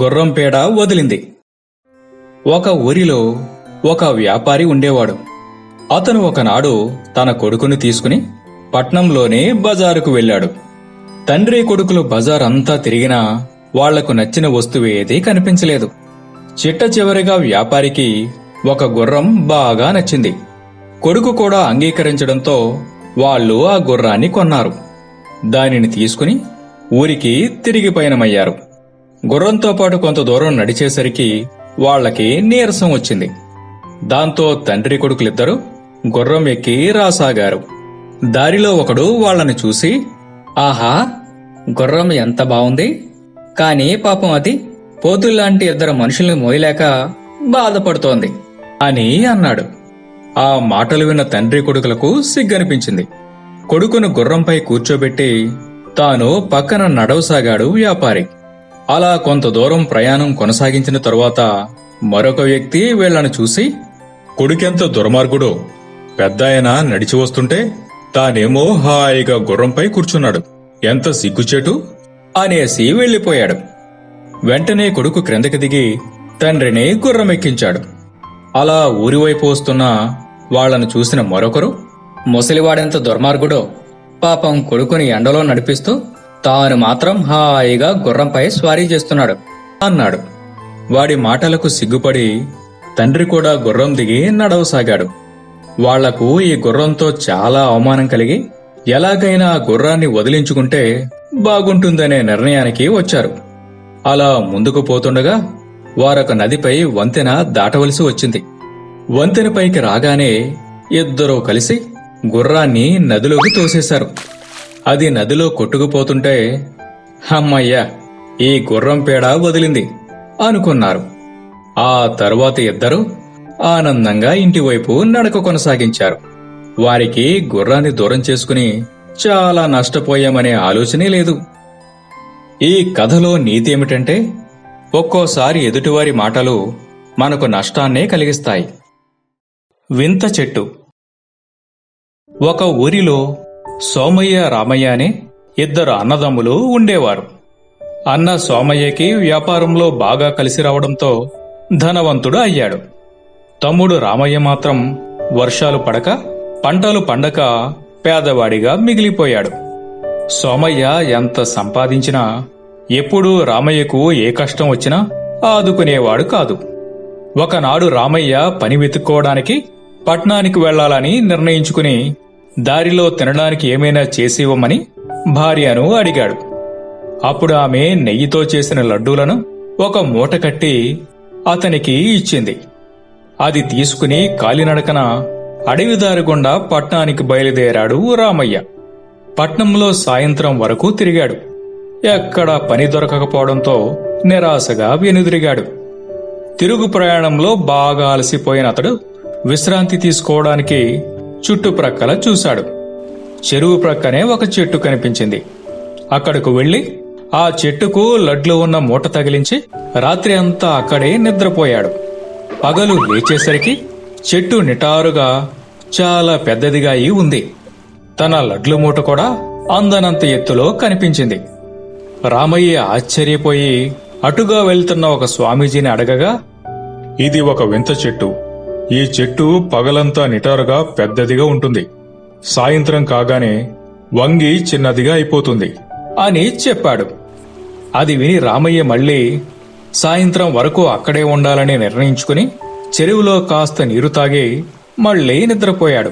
గుర్రం పేడ వదిలింది. ఒక ఊరిలో ఒక వ్యాపారి ఉండేవాడు. అతను ఒకనాడు తన కొడుకుని తీసుకుని పట్నంలోనే బజారుకు వెళ్ళాడు. తండ్రి కొడుకులు బజార్ అంతా తిరిగినా వాళ్ళకు నచ్చిన వస్తువు ఏదీ కనిపించలేదు. చిట్ట చివరిగా వ్యాపారికి ఒక గుర్రం బాగా నచ్చింది. కొడుకు కూడా అంగీకరించడంతో వాళ్ళు ఆ గుర్రాన్ని కొన్నారు. దానిని తీసుకుని ఊరికి తిరిగి పయనమయ్యారు. గుర్రంతో పాటు కొంత దూరం నడిచేసరికి వాళ్ళకి నీరసం వచ్చింది. దాంతో తండ్రి కొడుకులిద్దరూ గుర్రం ఎక్కి రాసాగారు. దారిలో ఒకడు వాళ్ళని చూసి ఆహా గుర్రం ఎంత బావుంది. కానీ పాపం అది పోతుల్లాంటి ఇద్దరు మనుషుల్ని మోయలేక బాధపడుతోంది అని అన్నాడు. ఆ మాటలు విన్న తండ్రి కొడుకులకు సిగ్గనిపించింది. కొడుకును గుర్రంపై కూర్చోబెట్టి తాను పక్కన నడవసాగాడు వ్యాపారి. అలా కొంత దూరం ప్రయాణం కొనసాగించిన తరువాత మరొక వ్యక్తి వీళ్ళను చూసి కొడుకెంత దుర్మార్గుడో. పెద్దాయన నడిచి వస్తుంటే తానేమో హాయిగా గుర్రంపై కూర్చున్నాడు. ఎంత సిగ్గుచేటు? అనేసి వెళ్ళిపోయాడు వెంటనే కొడుకు క్రిందకి దిగి తండ్రిని గుర్రమెక్కించాడు. అలా ఊరివైపు వస్తున్న వాళ్ళను చూసిన మరొకరు ముసలివాడెంత దుర్మార్గుడో. పాపం కొడుకుని ఎండలో నడిపిస్తూ తాను మాత్రం హాయిగా గుర్రంపై స్వారీ చేస్తున్నాడు అన్నాడు. వాడి మాటలకు సిగ్గుపడి తండ్రి కూడా గుర్రం దిగి నడవసాగాడు. వాళ్ళకు ఈ గుర్రంతో చాలా అవమానం కలిగి ఎలాగైనా ఆ గుర్రాన్ని వదిలించుకుంటే బాగుంటుందనే నిర్ణయానికి వచ్చారు. అలా ముందుకు పోతుండగా వారొక నదిపై వంతెన దాటవలసి వచ్చింది. వంతెనపైకి రాగానే ఇద్దరూ కలిసి గుర్రాన్ని నదిలోకి తోసేశారు. అది నదిలో కొట్టుకుపోతుంటే హమ్మయ్యా ఈ గుర్రం పేడ వదిలింది అనుకున్నారు. ఆ తరువాత ఇద్దరు ఆనందంగా ఇంటివైపు నడక కొనసాగించారు. వారికి గుర్రాన్ని దూరం చేసుకుని చాలా నష్టపోయామనే ఆలోచనే లేదు. ఈ కథలో నీతి ఏమిటంటే ఒక్కోసారి ఎదుటివారి మాటలు మనకు నష్టాన్నే కలిగిస్తాయి. వింత చెట్టు. ఒక ఊరిలో సోమయ్య రామయ్య అనే ఇద్దరు అన్నదమ్ములు ఉండేవారు. అన్న సోమయ్యకి వ్యాపారంలో బాగా కలిసి రావడంతో ధనవంతుడు అయ్యాడు. తమ్ముడు రామయ్య మాత్రం వర్షాలు పడక పంటలు పండక పేదవాడిగా మిగిలిపోయాడు. సోమయ్య ఎంత సంపాదించినా ఎప్పుడూ రామయ్యకు ఏ కష్టం వచ్చినా ఆదుకునేవాడు కాదు. ఒకనాడు రామయ్య పని వెతుక్కోవడానికి పట్నానికి వెళ్ళాలని నిర్ణయించుకుని దారిలో తినడానికి ఏమైనా చేసివ్వమని భార్యను అడిగాడు. అప్పుడు ఆమె నెయ్యితో చేసిన లడ్డూలను ఒక మూట కట్టి అతనికి ఇచ్చింది. అది తీసుకుని కాలినడకన అడవిదారి గుండా పట్నానికి బయలుదేరాడు రామయ్య. పట్నంలో సాయంత్రం వరకు తిరిగాడు. ఎక్కడా పని దొరకకపోవడంతో నిరాశగా వెనుదిరిగాడు. తిరుగు ప్రయాణంలో బాగా అలసిపోయిన అతడు విశ్రాంతి తీసుకోవడానికి చుట్టుప్రక్కల చూశాడు. చెరువు ప్రక్కనే ఒక చెట్టు కనిపించింది. అక్కడకు వెళ్ళి ఆ చెట్టుకు లడ్లు ఉన్న మూట తగిలించి రాత్రి అంతా అక్కడే నిద్రపోయాడు. పగలు లేచేసరికి చెట్టు నిటారుగా చాలా పెద్దదిగా అయి ఉంది. తన లడ్లు మూట కూడా అందనంత ఎత్తులో కనిపించింది. రామయ్య ఆశ్చర్యపోయి అటుగా వెళ్తున్న ఒక స్వామీజీని అడగగా ఇది ఒక వింత చెట్టు. ఈ చెట్టు పగలంతా నిటారుగా పెద్దదిగా ఉంటుంది. సాయంత్రం కాగానే వంగి చిన్నదిగా అయిపోతుంది అని చెప్పాడు. అది విని రామయ్య మళ్ళీ సాయంత్రం వరకు అక్కడే ఉండాలని నిర్ణయించుకుని చెరువులో కాస్త నీరు తాగి మళ్ళీ నిద్రపోయాడు.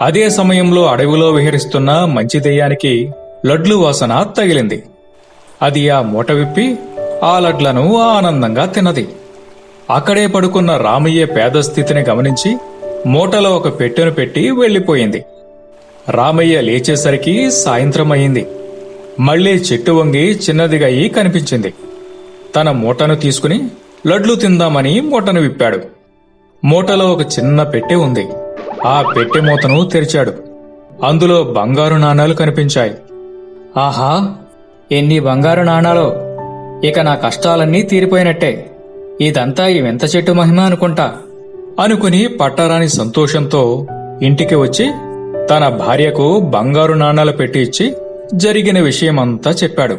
అదే సమయంలో అడవిలో విహరిస్తున్న మంచి దెయ్యానికి లడ్లు వాసన తగిలింది. అది ఆ మూట విప్పి ఆ లడ్లను ఆనందంగా తిన్నది. అక్కడే పడుకున్న రామయ్య పేద స్థితిని గమనించి మూటలో ఒక పెట్టెను పెట్టి వెళ్ళిపోయింది రామయ్య లేచేసరికి సాయంత్రం అయింది. మళ్ళీ చెట్టు వంగి చిన్నదిగా అయి కనిపించింది. తన మూటను తీసుకుని లడ్లు తిందామని మూటను విప్పాడు. మూటలో ఒక చిన్న పెట్టె ఉంది. ఆ పెట్టె మూతను తెరిచాడు. అందులో బంగారు నాణాలు కనిపించాయి. ఆహా! ఎన్ని బంగారు నాణాలో! ఇక నా కష్టాలన్నీ తీరిపోయినట్టే. ఇదంతా ఈ వింత చెట్టు మహిమ అనుకుంటా. అనుకుని పట్టరాని సంతోషంతో ఇంటికి వచ్చి తన భార్యకు బంగారు నాణాలు పెట్టి ఇచ్చి జరిగిన విషయమంతా చెప్పాడు.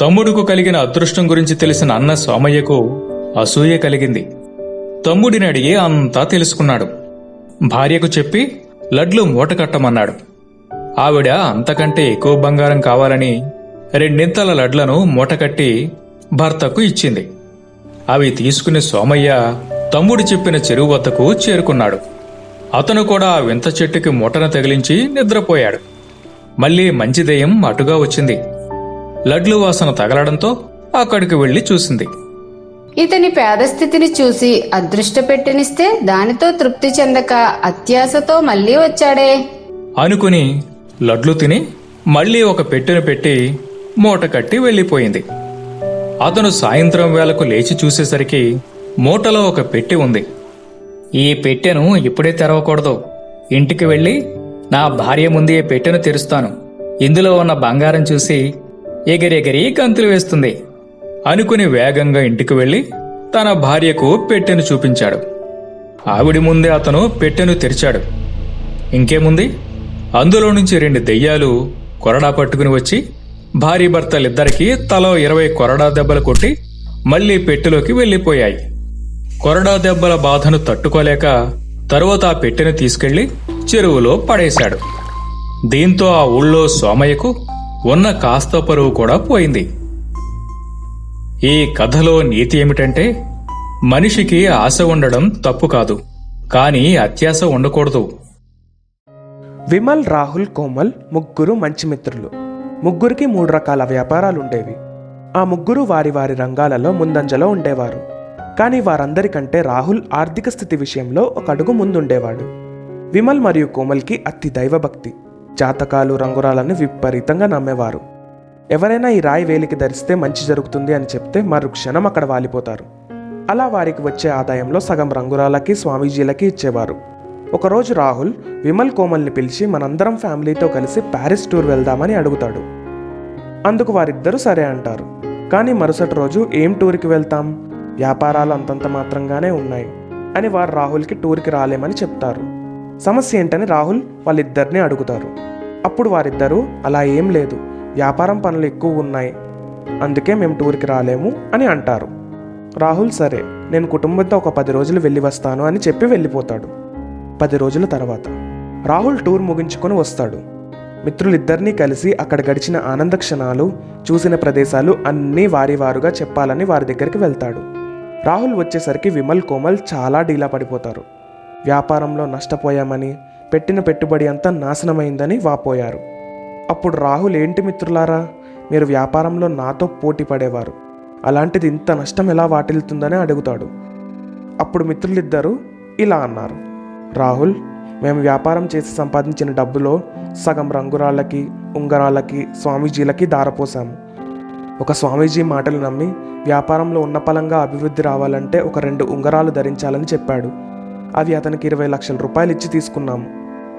తమ్ముడుకు కలిగిన అదృష్టం గురించి తెలిసిన అన్న సోమయ్యకు అసూయ కలిగింది. తమ్ముడిని అడిగి అంతా తెలుసుకున్నాడు. భార్యకు చెప్పి లడ్లు మూట కట్టమన్నాడు. ఆవిడ అంతకంటే ఎక్కువ బంగారం కావాలని రెండింతల లడ్లను మూటకట్టి భర్తకు ఇచ్చింది. అవి తీసుకుని సోమయ్య తమ్ముడు చెప్పిన చెరువు వద్దకు చేరుకున్నాడు. అతను కూడా ఆ వింత చెట్టుకి మూటను తగిలించి నిద్రపోయాడు. మళ్ళీ మంచి దెయ్యం అటుగా వచ్చింది. లడ్లు వాసన తగలడంతో అక్కడికి వెళ్ళి చూసింది. ఇతని పేద స్థితిని చూసి అదృష్ట పెట్టనిస్తే దానితో తృప్తి చెందక అత్యాశతో మళ్ళీ వచ్చాడే. అనుకుని లడ్లు తిని మళ్ళీ ఒక పెట్టెను పెట్టి మూట కట్టి వెళ్ళిపోయింది. అతను సాయంత్రం వేళకు లేచి చూసేసరికి మూటలో ఒక పెట్టె ఉంది. ఈ పెట్టెను ఇప్పుడే తెరవకూడదు. ఇంటికి వెళ్ళి నా భార్య ముందే పెట్టెను తెరుస్తాను. ఇందులో ఉన్న బంగారం చూసి ఎగిరెగిరి గంతులు వేస్తుంది. అనుకుని వేగంగా ఇంటికి వెళ్ళి తన భార్యకు పెట్టెను చూపించాడు. ఆవిడి ముందే అతను పెట్టెను తెరిచాడు. ఇంకేముంది? అందులో నుంచి రెండు దెయ్యాలు కొరడా పట్టుకుని వచ్చి భార్య భర్తలిద్దరికీ తలో ఇరవై కొరడా దెబ్బలు కొట్టి మళ్ళీ పెట్టెలోకి వెళ్ళిపోయాయి కొరడా దెబ్బల బాధను తట్టుకోలేక తరువాత ఆ పెట్టెను తీసుకెళ్ళి చెరువులో పడేశాడు. దీంతో ఆ ఊళ్ళో సోమయ్యకు ఉన్న కాస్త పరువు కూడా పోయింది. ఈ కథలో నీతి ఏమిటంటే మనిషికి ఆశ ఉండడం తప్పు కాదు కానీ అత్యాశ ఉండకూడదు. విమల్ రాహుల్ కోమల్ ముగ్గురు మంచి మిత్రులు ముగ్గురికి మూడు రకాల వ్యాపారాలు ఉండేవి ఆ ముగ్గురు వారి వారి రంగాలలో ముందంజలో ఉండేవారు. కానీ వారందరికంటే రాహుల్ ఆర్థిక స్థితి విషయంలో ఒక అడుగు ముందుండేవాడు. విమల్ మరియు కోమల్కి అతి దైవభక్తి జాతకాలు రంగురాలని విపరీతంగా నమ్మేవారు. ఎవరైనా ఈ రాయి వేలికి ధరిస్తే మంచి జరుగుతుంది అని చెప్తే మరు క్షణం అక్కడ వాలిపోతారు. అలా వారికి వచ్చే ఆదాయంలో సగం రంగురాలకి స్వామీజీలకి ఇచ్చేవారు. ఒకరోజు రాహుల్ విమల్ కోమల్ని పిలిచి మనందరం ఫ్యామిలీతో కలిసి ప్యారిస్ టూర్ వెళ్దామని అడుగుతాడు. అందుకు వారిద్దరూ సరే అంటారు. కానీ మరుసటి రోజు ఏం టూర్కి వెళ్తాం? వ్యాపారాలు అంతంత మాత్రంగానే ఉన్నాయి అని వారు రాహుల్కి టూర్కి రాలేమని చెప్తారు. సమస్య ఏంటని రాహుల్ వాళ్ళిద్దరిని అడుగుతారు. అప్పుడు వారిద్దరూ అలా ఏం లేదు. వ్యాపారం పనులు ఎక్కువ ఉన్నాయి. అందుకే మేము టూర్కి రాలేము అని అంటారు. రాహుల్ సరే. నేను కుటుంబంతో ఒక పది రోజులు వెళ్ళి వస్తాను అని చెప్పి వెళ్ళిపోతాడు. పది రోజుల తర్వాత. రాహుల్ టూర్ ముగించుకొని వస్తాడు. మిత్రులిద్దరినీ కలిసి అక్కడ గడిచిన ఆనంద క్షణాలు చూసిన ప్రదేశాలు అన్నీ వారి వారుగా చెప్పాలని వారి దగ్గరికి వెళ్తాడు. రాహుల్ వచ్చేసరికి విమల్ కోమల్ చాలా డీలా పడిపోతారు. వ్యాపారంలో నష్టపోయామని పెట్టిన పెట్టుబడి అంతా నాశనమైందని వాపోయారు. అప్పుడు రాహుల్ ఏంటి మిత్రులారా? మీరు వ్యాపారంలో నాతో పోటీ పడేవారు. అలాంటిది ఇంత నష్టం ఎలా వాటిల్తుందని అడుగుతాడు. అప్పుడు మిత్రులిద్దరూ ఇలా అన్నారు. రాహుల్ మేము వ్యాపారం చేసి సంపాదించిన డబ్బులో సగం రంగురాళ్ళకి ఉంగరాలకి స్వామీజీలకి దారపోసాము ఒక స్వామీజీ మాటలు నమ్మి వ్యాపారంలో ఉన్న పలంగా అభివృద్ధి రావాలంటే ఒక రెండు ఉంగరాలు ధరించాలని చెప్పాడు. అవి అతనికి ఇరవై లక్షల రూపాయలు ఇచ్చి తీసుకున్నాము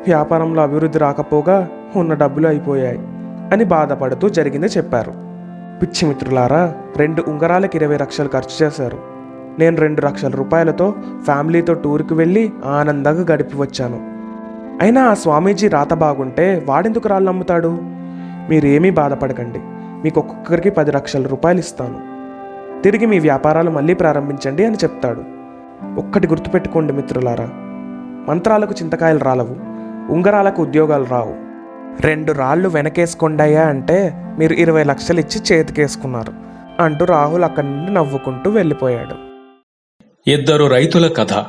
వ్యాపారంలో అభివృద్ధి రాకపోగా ఉన్న డబ్బులు అయిపోయాయి అని బాధపడుతూ జరిగింది చెప్పారు. పిచ్చి మిత్రులారా రెండు ఉంగరాలకి ఇరవై లక్షలు ఖర్చు చేశారు. నేను రెండు లక్షల రూపాయలతో ఫ్యామిలీతో టూర్కి వెళ్ళి ఆనందంగా గడిపి వచ్చాను. అయినా ఆ స్వామీజీ రాత బాగుంటే వాడెందుకు రాళ్ళు నమ్ముతాడు? మీరేమీ బాధపడకండి. మీకు ఒక్కొక్కరికి పది లక్షల రూపాయలు ఇస్తాను. తిరిగి మీ వ్యాపారాలు మళ్ళీ ప్రారంభించండి అని చెప్తాడు. ఒక్కటి గుర్తుపెట్టుకోండి మిత్రులారా మంత్రాలకు చింతకాయలు రాలవు ఉంగరాలకు ఉద్యోగాలు రావు. రెండు రాళ్ళు వెనకేసుకొండాయా అంటే మీరు ఇరవై లక్షలు ఇచ్చి చేతికేసుకున్నారు అంటూ రాహుల్ అక్కడి నుండి నవ్వుకుంటూ వెళ్ళిపోయాడు. ఇద్దరు రైతుల కథ.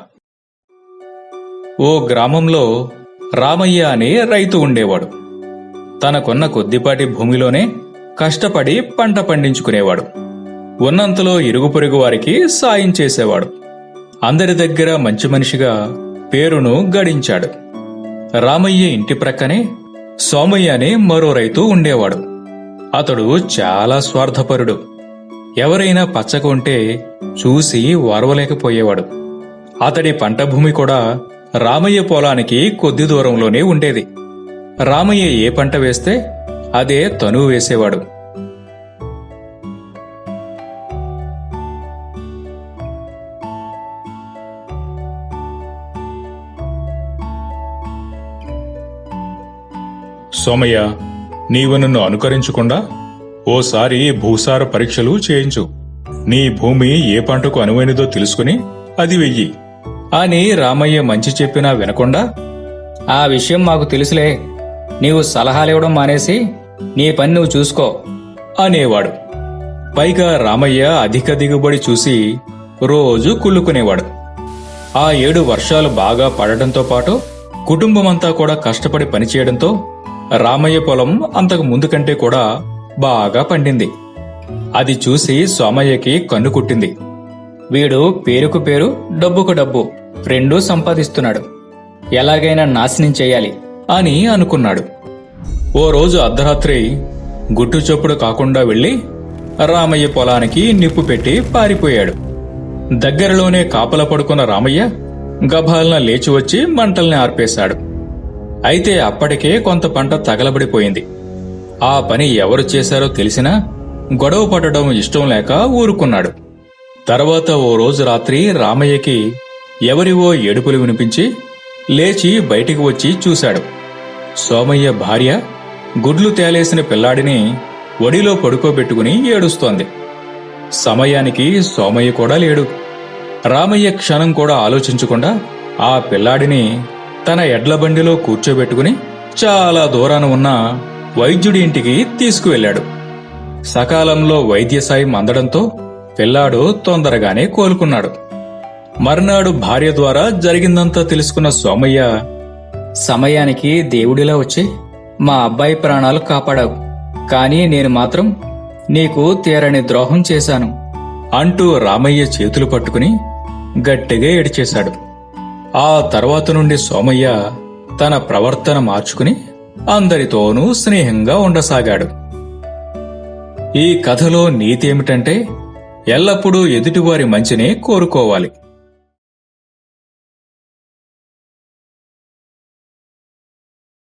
ఓ గ్రామంలో రామయ్య అనే రైతు ఉండేవాడు. తనకున్న కొద్దిపాటి భూమిలోనే కష్టపడి పంట పండించుకునేవాడు. ఉన్నంతలో ఇరుగు పొరుగు వారికి సాయం చేసేవాడు. అందరి దగ్గర మంచి మనిషిగా పేరును గడించాడు. రామయ్య ఇంటి ప్రక్కనే సోమయ్య అనే మరో రైతు ఉండేవాడు. అతడు చాలా స్వార్థపరుడు. ఎవరైనా పచ్చకుంటే చూసి ఓర్వలేకపోయేవాడు అతడి పంట భూమి కూడా రామయ్య పొలానికి కొద్ది దూరంలోనే ఉండేది. రామయ్య ఏ పంట వేస్తే అదే తను వేసేవాడు. సోమయ్య నీవు నన్ను అనుకరించకుండా ఓసారి భూసార పరీక్షలు చేయించు. నీ భూమి ఏ పంటకు అనువైనదో తెలుసుకుని అది వెయ్యి. అని రామయ్య మంచి చెప్పినా వినకుండా ఆ విషయం మాకు తెలుసులే. నీవు సలహాలివ్వడం మానేసి నీ పని నువ్వు చూసుకో అనేవాడు. పైగా రామయ్య అధిక దిగుబడి చూసి రోజు కుళ్ళుకునేవాడు. ఆ ఏడు వర్షాలు బాగా పడటంతో పాటు కుటుంబమంతా కూడా కష్టపడి పనిచేయడంతో రామయ్య పొలం అంతకు ముందు కంటే కూడా బాగా పండింది. అది చూసి సోమయ్యకి కన్ను కుట్టింది. వీడు పేరుకు పేరు డబ్బుకు డబ్బు రెండూ సంపాదిస్తున్నాడు. ఎలాగైనా నాశనం చేయాలి అని అనుకున్నాడు. ఓ రోజు అర్ధరాత్రి గుట్టు చప్పుడు కాకుండా వెళ్ళి రామయ్య పొలానికి నిప్పు పెట్టి పారిపోయాడు. దగ్గరలోనే కాపల పడుకున్న రామయ్య గభాలన లేచి వచ్చి మంటల్ని ఆర్పేశాడు. అయితే అప్పటికే కొంత పంట తగలబడిపోయింది. ఆ పని ఎవరు చేశారో తెలిసినా గొడవ పడడం ఇష్టం లేక ఊరుకున్నాడు. తర్వాత ఓ రోజు రాత్రి రామయ్యకి ఎవరివో ఏడుపులు వినిపించి లేచి బయటికి వచ్చి చూశాడు. సోమయ్య భార్య గుడ్లు తేలేసిన పిల్లాడిని ఒడిలో పడుకోబెట్టుకుని ఏడుస్తోంది. సమయానికి సోమయ్య కూడా లేడు. రామయ్య క్షణం కూడా ఆలోచించకుండా ఆ పిల్లాడిని తన ఎడ్ల బండిలో కూర్చోబెట్టుకుని చాలా దూరాన ఉన్న వైద్యుడి ఇంటికి తీసుకువెళ్ళాడు. సకాలంలో వైద్య సాయం అందడంతో పిల్లాడు తొందరగానే కోలుకున్నాడు. మర్నాడు భార్య ద్వారా జరిగిందంతా తెలుసుకున్న సోమయ్య సమయానికి దేవుడిలా వచ్చి మా అబ్బాయి ప్రాణాలు కాపాడావు కానీ నేను మాత్రం నీకు తీరని ద్రోహం చేశాను అంటూ రామయ్య చేతులు పట్టుకుని గట్టిగా ఏడిచేశాడు. ఆ తర్వాత నుండి సోమయ్య తన ప్రవర్తన మార్చుకుని అందరితోనూ స్నేహంగా ఉండసాగాడు. ఈ కథలో నీతి ఏమిటంటే ఎల్లప్పుడూ ఎదుటివారి మంచినే కోరుకోవాలి.